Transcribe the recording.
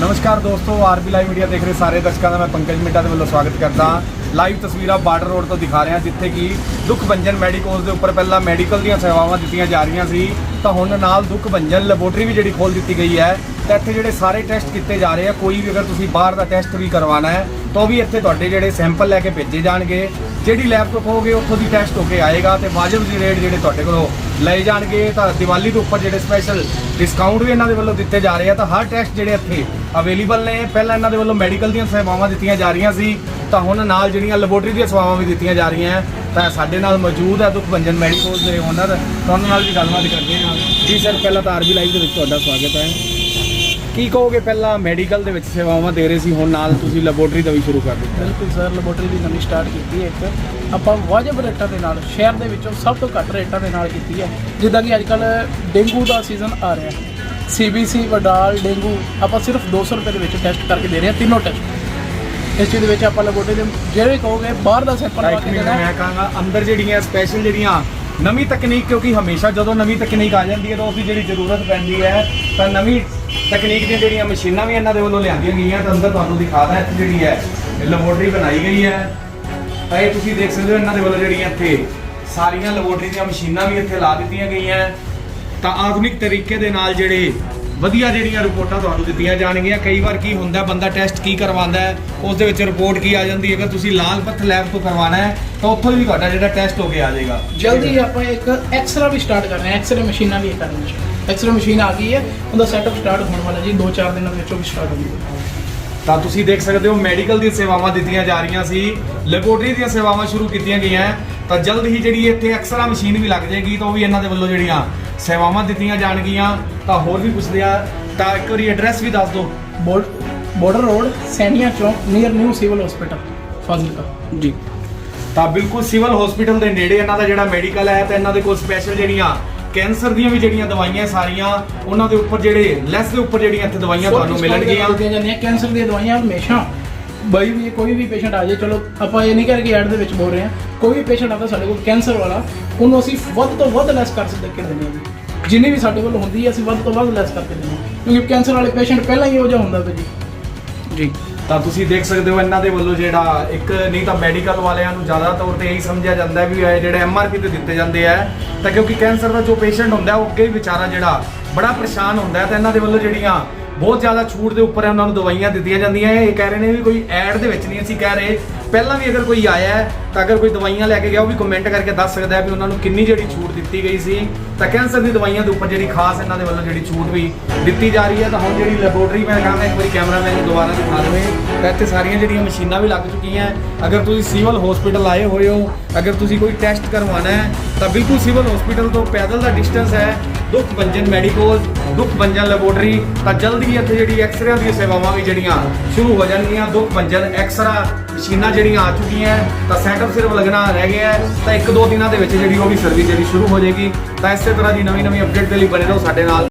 ਨਮਸਕਾਰ ਦੋਸਤੋ, RB live media ਦੇਖ ਰਹੇ ਸਾਰੇ ਦਰਸ਼ਕਾਂ ਦਾ ਮੈਂ ਪੰਕਜ ਮਿੰਟਾ ਦੇ ਵੱਲੋਂ ਸਵਾਗਤ ਕਰਦਾ ਹਾਂ। ਲਾਈਵ ਤਸਵੀਰਾਂ ਬਾਰਡਰ ਰੋਡ ਤੋਂ ਦਿਖਾ ਰਿਹਾ, ਜਿੱਥੇ ਕਿ ਦੁੱਖ ਭੰਜਨ ਮੈਡੀਕੋਜ਼ ਦੇ ਉੱਪਰ ਪਹਿਲਾਂ ਮੈਡੀਕਲ ਦੀਆਂ ਸੇਵਾਵਾਂ ਦਿੱਤੀਆਂ ਜਾ ਰਹੀਆਂ ਸੀ, ਤਾਂ ਹੁਣ ਨਾਲ ਦੁੱਖ ਭੰਜਨ ਲੈਬੋਰਟਰੀ ਵੀ ਜਿਹੜੀ ਖੋਲ ਦਿੱਤੀ ਗਈ ਹੈ, ਤਾਂ ਇੱਥੇ ਜਿਹੜੇ ਸਾਰੇ ਟੈਸਟ ਕੀਤੇ ਜਾ ਰਹੇ ਆ, ਕੋਈ ਵੀ ਅਗਰ ਤੁਸੀਂ ਬਾਹਰ ਦਾ ਟੈਸਟ ਵੀ ਕਰਵਾਉਣਾ ਹੈ, ਤਾਂ ਉਹ ਵੀ ਇੱਥੇ ਤੁਹਾਡੇ ਜਿਹੜੇ ਸੈਂਪਲ ਲੈ ਕੇ ਭੇਜੇ ਜਾਣਗੇ। ਜਿਹੜੀ ਲੈਬ ਤੋਂ ਕਹੋਗੇ ਉੱਥੋਂ ਦੀ ਟੈਸਟ ਹੋ ਕੇ ਆਏਗਾ ਤੇ ਵਾਜਬ ਜੀ ਰੇਟ ਜਿਹੜੇ ਤੁਹਾਡੇ ਕੋਲੋਂ ਲਏ ਜਾਣਗੇ। ਤਾਂ ਦੀਵਾਲੀ ਦੇ ਉੱਪਰ ਜਿਹੜੇ ਸਪੈਸ਼ਲ ਡਿਸਕਾਊਂਟ ਵੀ ਇਹਨਾਂ ਦੇ ਵੱਲੋਂ ਦਿੱਤੇ ਜਾ ਰਹੇ ਆ, ਤਾਂ ਹਰ ਟੈਸਟ ਜਿਹੜੇ ਇੱਥੇ ਅਵੇਲੇਬਲ ਨੇ, ਪਹਿਲਾਂ ਇਹਨਾਂ ਦੇ ਵੱਲੋਂ ਮੈਡੀਕਲ ਦੀਆਂ ਸੇਵਾਵਾਂ ਦਿੱਤੀਆਂ ਜਾ ਰਹੀਆਂ ਸੀ। ਤਾਂ ਹੁਣ ਨਾਲ ਜਿਹੜੀਆਂ ਲੈਬੋਰਟਰੀ ਦੀਆਂ ਸੇਵਾਵਾਂ ਵੀ ਦਿੱਤੀਆਂ ਜਾ ਰਹੀਆਂ ਹੈ। ਤਾਂ ਸਾਡੇ ਨਾਲ ਮੌਜੂਦ ਹੈ ਦੁੱਖ ਭੰਜਨ ਮੈਡੀਕਲ ਦੇ ਓਨਰ ਤਾਂ ਉਹਨਾਂ ਨਾਲ ਵੀ ਗੱਲਬਾਤ ਕਰਦੇ ਹਾਂ। ਜੀ ਸਰ ਪਹਿਲਾਂ ਤਾਂ ਆਰਬੀ ਲਾਈਵ ਦੇ ਵਿੱਚ ਤੁਹਾਡਾ ਸਵਾਗਤ ਹੈ। ਕੀ ਕਹੋਗੇ ਪਹਿਲਾਂ ਮੈਡੀਕਲ ਦੇ ਵਿੱਚ ਸੇਵਾਵਾਂ ਦੇ ਰਹੇ ਸੀ, ਹੁਣ ਨਾਲ ਤੁਸੀਂ ਲੈਬੋਰਟਰੀ ਦਾ ਵੀ ਸ਼ੁਰੂ ਕਰ ਦਿੱਤਾ। ਬਿਲਕੁਲ ਸਰ ਲੈਬੋਰਟਰੀ ਦੀ ਨਵੀਂ ਸਟਾਰਟ ਕੀਤੀ ਹੈ ਇੱਕ। ਆਪਾਂ ਵਾਜਬ ਰੇਟਾਂ ਦੇ ਨਾਲ, ਸ਼ਹਿਰ ਦੇ ਵਿੱਚੋਂ ਸਭ ਤੋਂ ਘੱਟ ਰੇਟਾਂ ਦੇ ਨਾਲ ਕੀਤੀ ਹੈ। ਜਿੱਦਾਂ ਕਿ ਅੱਜ ਕੱਲ ਡੇਂਗੂ ਦਾ ਸੀਜ਼ਨ ਆ ਰਿਹਾ ਹੈ। ਸੀਬੀਸੀ ਵਡਾਲ ਡੇਂਗੂ, ਆਪਾਂ ਸਿਰਫ 200 ਰੁਪਏ ਦੇ ਵਿੱਚ ਟੈਸਟ ਕਰਕੇ ਦੇ ਰਹੇ ਹਾਂ, ਤਿੰਨੋਂ ਟੈਸਟ ਇਸ ਚੀਜ਼ ਦੇ ਵਿੱਚ ਆਪਾਂ ਲੈਬੋਰੇਟਰੀ ਦੇ ਜਿਹੜੇ ਕਹੋਗੇ ਬਾਹਰ ਦਾ ਸੈਂਪਲ ਲਵਾ ਕੇ ਦੇਣਾ ਮੈਂ ਕਹਾਂਗਾ ਅੰਦਰ ਜਿਹੜੀਆਂ ਸਪੈਸ਼ਲ ਜਿਹੜੀਆਂ ਨਵੀਂ ਤਕਨੀਕ ਕਿਉਂਕਿ ਹਮੇਸ਼ਾ ਜਦੋਂ ਨਵੀਂ ਤਕਨੀਕ ਆ ਜਾਂਦੀ ਹੈ ਤਾਂ ਉਸ ਦੀ ਜਿਹੜੀ ਜ਼ਰੂਰਤ ਪੈਂਦੀ ਹੈ ਤਾਂ ਨਵੀਂ ਤਕਨੀਕ ਦੀਆਂ ਜਿਹੜੀਆਂ ਮਸ਼ੀਨਾਂ ਵੀ ਇਹਨਾਂ ਦੇ ਵੱਲੋਂ ਲਿਆਂਦੀਆਂ ਗਈਆਂ ਤਾਂ ਅੰਦਰ ਤੁਹਾਨੂੰ ਦਿਖਾਦਾ ਇੱਥੇ ਜਿਹੜੀ ਹੈ ਲੈਬੋਰੇਟਰੀ ਬਣਾਈ ਗਈ ਹੈ ਤਾਂ ਇਹ ਤੁਸੀਂ ਦੇਖ ਸਕਦੇ ਹੋ ਇਹਨਾਂ ਦੇ ਵੱਲੋਂ ਜਿਹੜੀਆਂ ਇੱਥੇ ਸਾਰੀਆਂ ਲੈਬੋਰੇਟਰੀ ਦੀਆਂ ਮਸ਼ੀਨਾਂ ਵੀ ਇੱਥੇ ਲਾ ਦਿੱਤੀਆਂ ਗਈਆਂ। ਤਾਂ ਆਧੁਨਿਕ ਤਰੀਕੇ ਦੇ ਨਾਲ ਜਿਹੜੇ ਵਧੀਆ ਜਿਹੜੀਆਂ ਰਿਪੋਰਟਾਂ ਤੁਹਾਨੂੰ ਦਿੱਤੀਆਂ ਜਾਣਗੀਆਂ। ਕਈ ਵਾਰ ਕੀ ਹੁੰਦਾ ਬੰਦਾ ਟੈਸਟ ਕੀ ਕਰਵਾਉਂਦਾ ਹੈ ਉਸ ਦੇ ਵਿੱਚ ਰਿਪੋਰਟ ਕੀ ਆ ਜਾਂਦੀ ਹੈ ਅਗਰ ਤੁਸੀਂ ਲਾਲ ਪੱਥ ਲੈਬ ਤੋਂ ਕਰਵਾਉਣਾ ਹੈ ਤਾਂ ਉੱਥੋਂ ਵੀ ਤੁਹਾਡਾ ਜਿਹੜਾ ਟੈਸਟ ਹੋ ਕੇ ਆ ਜਾਏਗਾ। ਜਲਦੀ ਆਪਾਂ ਇੱਕ ਐਕਸਰਾ ਵੀ ਸਟਾਰਟ ਕਰ ਰਹੇ ਹਾਂ ਐਕਸਰੇ ਮਸ਼ੀਨਾਂ ਵੀ ਕਰ ਰਹੇ ਹਾਂ ਐਕਸਰੇ ਮਸ਼ੀਨ ਆ ਗਈ ਹੈ ਉਹਦਾ ਸੈਟਅਪ ਸਟਾਰਟ ਹੋਣ ਵਾਲਾ ਜੀ 2-4 ਦਿਨਾਂ ਦੇ ਵਿੱਚੋਂ ਵੀ ਸਟਾਰਟ ਹੋ ਜਾਊਗਾ। ਤਾਂ ਤੁਸੀਂ ਦੇਖ ਸਕਦੇ ਹੋ ਮੈਡੀਕਲ ਦੀਆਂ ਸੇਵਾਵਾਂ ਦਿੱਤੀਆਂ ਜਾ ਰਹੀਆਂ ਸੀ ਲੈਬੋਰੇਟਰੀ ਦੀਆਂ ਸੇਵਾਵਾਂ ਸ਼ੁਰੂ ਕੀਤੀਆਂ ਗਈਆਂ। ਤਾਂ ਜਲਦ ਹੀ ਜਿਹੜੀ ਇੱਥੇ ਐਕਸਰਾ ਮਸ਼ੀਨ ਵੀ ਲੱਗ ਜਾਏਗੀ ਤਾਂ ਉਹ ਵੀ ਇਹਨਾਂ ਦੇ ਵੱਲੋਂ ਜਿਹੜੀਆਂ ਸੇਵਾਵਾਂ ਦਿੱਤੀਆਂ ਜਾਣਗੀਆਂ ਤਾਂ ਹੋਰ ਵੀ ਪੁੱਛਦੇ ਆ। ਤਾਂ ਇੱਕ ਵਾਰੀ ਐਡਰੈਸ ਵੀ ਦੱਸ ਦਿਓ। Border road Sainian Chowk near new civil hospital Fazilka. ਜੀ। ਤਾਂ ਬਿਲਕੁਲ ਸਿਵਲ ਹਸਪੀਟਲ ਦੇ ਨੇੜੇ ਇਹਨਾਂ ਦਾ ਜਿਹੜਾ ਮੈਡੀਕਲ ਹੈ ਤੇ ਇਹਨਾਂ ਦੇ ਕੋਲ ਸਪੈਸ਼ਲ ਜਿਹੜੀਆਂ ਕੈਂਸਰ ਦੀਆਂ ਵੀ ਜਿਹੜੀਆਂ ਦਵਾਈਆਂ ਸਾਰੀਆਂ ਉਹਨਾਂ ਦੇ ਉੱਪਰ ਜਿਹੜੇ ਲੈਸ ਦੇ ਉੱਪਰ ਜਿਹੜੀਆਂ ਇੱਥੇ ਦਵਾਈਆਂ ਤੁਹਾਨੂੰ ਮਿਲਣਗੀਆਂ। ਜਾਂਦੀਆਂ। ਕੈਂਸਰ ਦੀਆਂ ਦਵਾਈਆਂ ਹਮੇਸ਼ਾ ਬਈ ਵੀ, ਕੋਈ ਵੀ ਪੇਸ਼ੈਂਟ ਆ ਜਾਏ, ਚਲੋ, ਆਪਾਂ ਇਹ ਨਹੀਂ ਕਰਕੇ ਐਡ ਦੇ ਵਿੱਚ ਬੋਲ ਰਹੇ ਹਾਂ। ਕੋਈ ਵੀ ਪੇਸ਼ੈਂਟ ਆਉਂਦਾ ਸਾਡੇ ਕੋਲ ਕੈਂਸਰ ਵਾਲਾ, ਉਹਨੂੰ ਅਸੀਂ ਵੱਧ ਤੋਂ ਵੱਧ ਲੈਸ ਕਰ ਸਕਦੇ ਕਿ ਦਿੰਦੇ ਹਾਂ ਜੀ ਜਿੰਨੀ ਵੀ ਸਾਡੇ ਕੋਲ ਹੁੰਦੀ ਹੈ, ਅਸੀਂ ਵੱਧ ਤੋਂ ਵੱਧ ਲੈਸ ਕਰਕੇ ਦਿੰਦੇ ਹਾਂ। ਕਿਉਂਕਿ ਕੈਂਸਰ ਵਾਲੇ ਪੇਸ਼ੈਂਟ ਪਹਿਲਾਂ ਹੀ ਹੋ ਜਾ ਹੁੰਦਾ ਪਿਆ ਜੀ। ਜੀ। ਤਾਂ ਤੁਸੀਂ ਦੇਖ ਸਕਦੇ ਹੋ ਇਹਨਾਂ ਦੇ ਵੱਲੋਂ ਜਿਹੜਾ ਇੱਕ ਨਹੀਂ ਤਾਂ ਮੈਡੀਕਲ ਵਾਲਿਆਂ ਨੂੰ ਜ਼ਿਆਦਾ ਤੌਰ ਤੇ ਇਹੀ ਸਮਝਿਆ ਜਾਂਦਾ ਹੈ ਵੀ ਇਹ ਜਿਹੜੇ ਐਮਆਰਪੀ ਤੇ ਦਿੱਤੇ ਜਾਂਦੇ ਆ, ਤਾਂ ਕਿਉਂਕਿ ਕੈਂਸਰ ਦਾ ਜੋ ਪੇਸ਼ੈਂਟ ਹੁੰਦਾ, ਉਹ ਅੱਗੇ ਵਿਚਾਰਾ ਜਿਹੜਾ ਬੜਾ ਪਰੇਸ਼ਾਨ ਹੁੰਦਾ ਹੈ, ਤਾਂ ਇਹਨਾਂ ਦੇ ਵੱਲੋਂ ਜਿਹੜੀਆਂ ਬਹੁਤ ਜ਼ਿਆਦਾ ਛੂਟ ਦੇ ਉੱਪਰ ਉਹਨਾਂ ਨੂੰ ਦਵਾਈਆਂ ਦਿੱਤੀਆਂ ਜਾਂਦੀਆਂ ਇਹ ਕਹਿ ਰਹੇ ਨੇ ਵੀ ਕੋਈ ਐਡ ਦੇ ਵਿੱਚ ਨਹੀਂ ਅਸੀਂ ਕਹਿ ਰਹੇ। ਪਹਿਲਾਂ ਵੀ ਅਗਰ ਕੋਈ ਆਇਆ ਤਾਂ ਅਗਰ ਕੋਈ ਦਵਾਈਆਂ ਲੈ ਕੇ ਗਿਆ, ਉਹ ਵੀ ਕਮੈਂਟ ਕਰਕੇ ਦੱਸ ਸਕਦਾ ਹੈ ਵੀ ਉਹਨਾਂ ਨੂੰ ਕਿੰਨੀ ਜਿਹੜੀ ਛੂਟ ਦਿੱਤੀ ਗਈ ਸੀ। ਤਾਂ ਕੈਂਸਰ ਦੀ ਦਵਾਈਆਂ ਦੇ ਉੱਪਰ ਜਿਹੜੀ ਖਾਸ ਇਹਨਾਂ ਦੇ ਵੱਲੋਂ ਜਿਹੜੀ ਛੂਟ ਵੀ ਦਿੱਤੀ ਜਾ ਰਹੀ ਹੈ। ਤਾਂ ਹੁਣ ਜਿਹੜੀ ਲੈਬੋਰਟਰੀ ਮੈਂ ਕਹਾਂਗਾ ਇੱਕ ਵਾਰੀ ਕੈਮਰਾਮੈਨ ਨੂੰ ਦੁਬਾਰਾ ਦਿਖਾ ਦੇਵੇ। ਤਾਂ ਇੱਥੇ ਸਾਰੀਆਂ ਜਿਹੜੀਆਂ ਮਸ਼ੀਨਾਂ ਵੀ ਲੱਗ ਚੁੱਕੀਆਂ ਅਗਰ ਤੁਸੀਂ ਸਿਵਲ ਹਸਪੀਟਲ ਆਏ ਹੋਏ ਹੋ, ਅਗਰ ਤੁਸੀਂ ਕੋਈ ਟੈਸਟ ਕਰਵਾਉਣਾ ਹੈ, ਤਾਂ ਬਿਲਕੁਲ ਸਿਵਲ ਹਸਪੀਟਲ ਤੋਂ ਪੈਦਲ ਦਾ ਡਿਸਟੈਂਸ ਹੈ। ਦੁੱਖ ਭੰਜਨ ਮੈਡੀਕਲ ਦੁੱਖ ਭੰਜਨ ਲੈਬੋਰਟਰੀ, ਤਾਂ ਜਲਦੀ ਹੀ ਇੱਥੇ ਜਿਹੜੀ ਐਕਸਰੇ ਦੀਆਂ ਸੇਵਾਵਾਂ ਵੀ ਜਿਹੜੀਆਂ ਸ਼ੁਰੂ ਹੋ ਜਾਣਗੀਆਂ। ਦੁੱਖ ਭੰਜਨ ਐਕਸਰਾ ਮਸ਼ੀਨਾਂ ਜਿਹੜੀਆਂ ਆ ਚੁੱਕੀਆਂ ਤਾਂ ਸੈਟਅਪ ਸਿਰਫ ਲੱਗਣਾ ਰਹਿ ਗਿਆ ਤਾਂ ਇੱਕ ਦੋ ਦਿਨਾਂ ਦੇ ਵਿੱਚ ਜਿਹੜੀ ਉਹ ਵੀ ਸਰਵਿਸ ਜਿਹੜੀ ਸ਼ੁਰੂ ਹੋ ਜਾਏਗੀ। ਤਾਂ ਇਸੇ ਤਰ੍ਹਾਂ ਦੀ ਨਵੀਂ ਨਵੀਂ ਅਪਡੇਟ ਦੇ ਲਈ ਬਣੇ ਰਹੋ ਸਾਡੇ ਨਾਲ।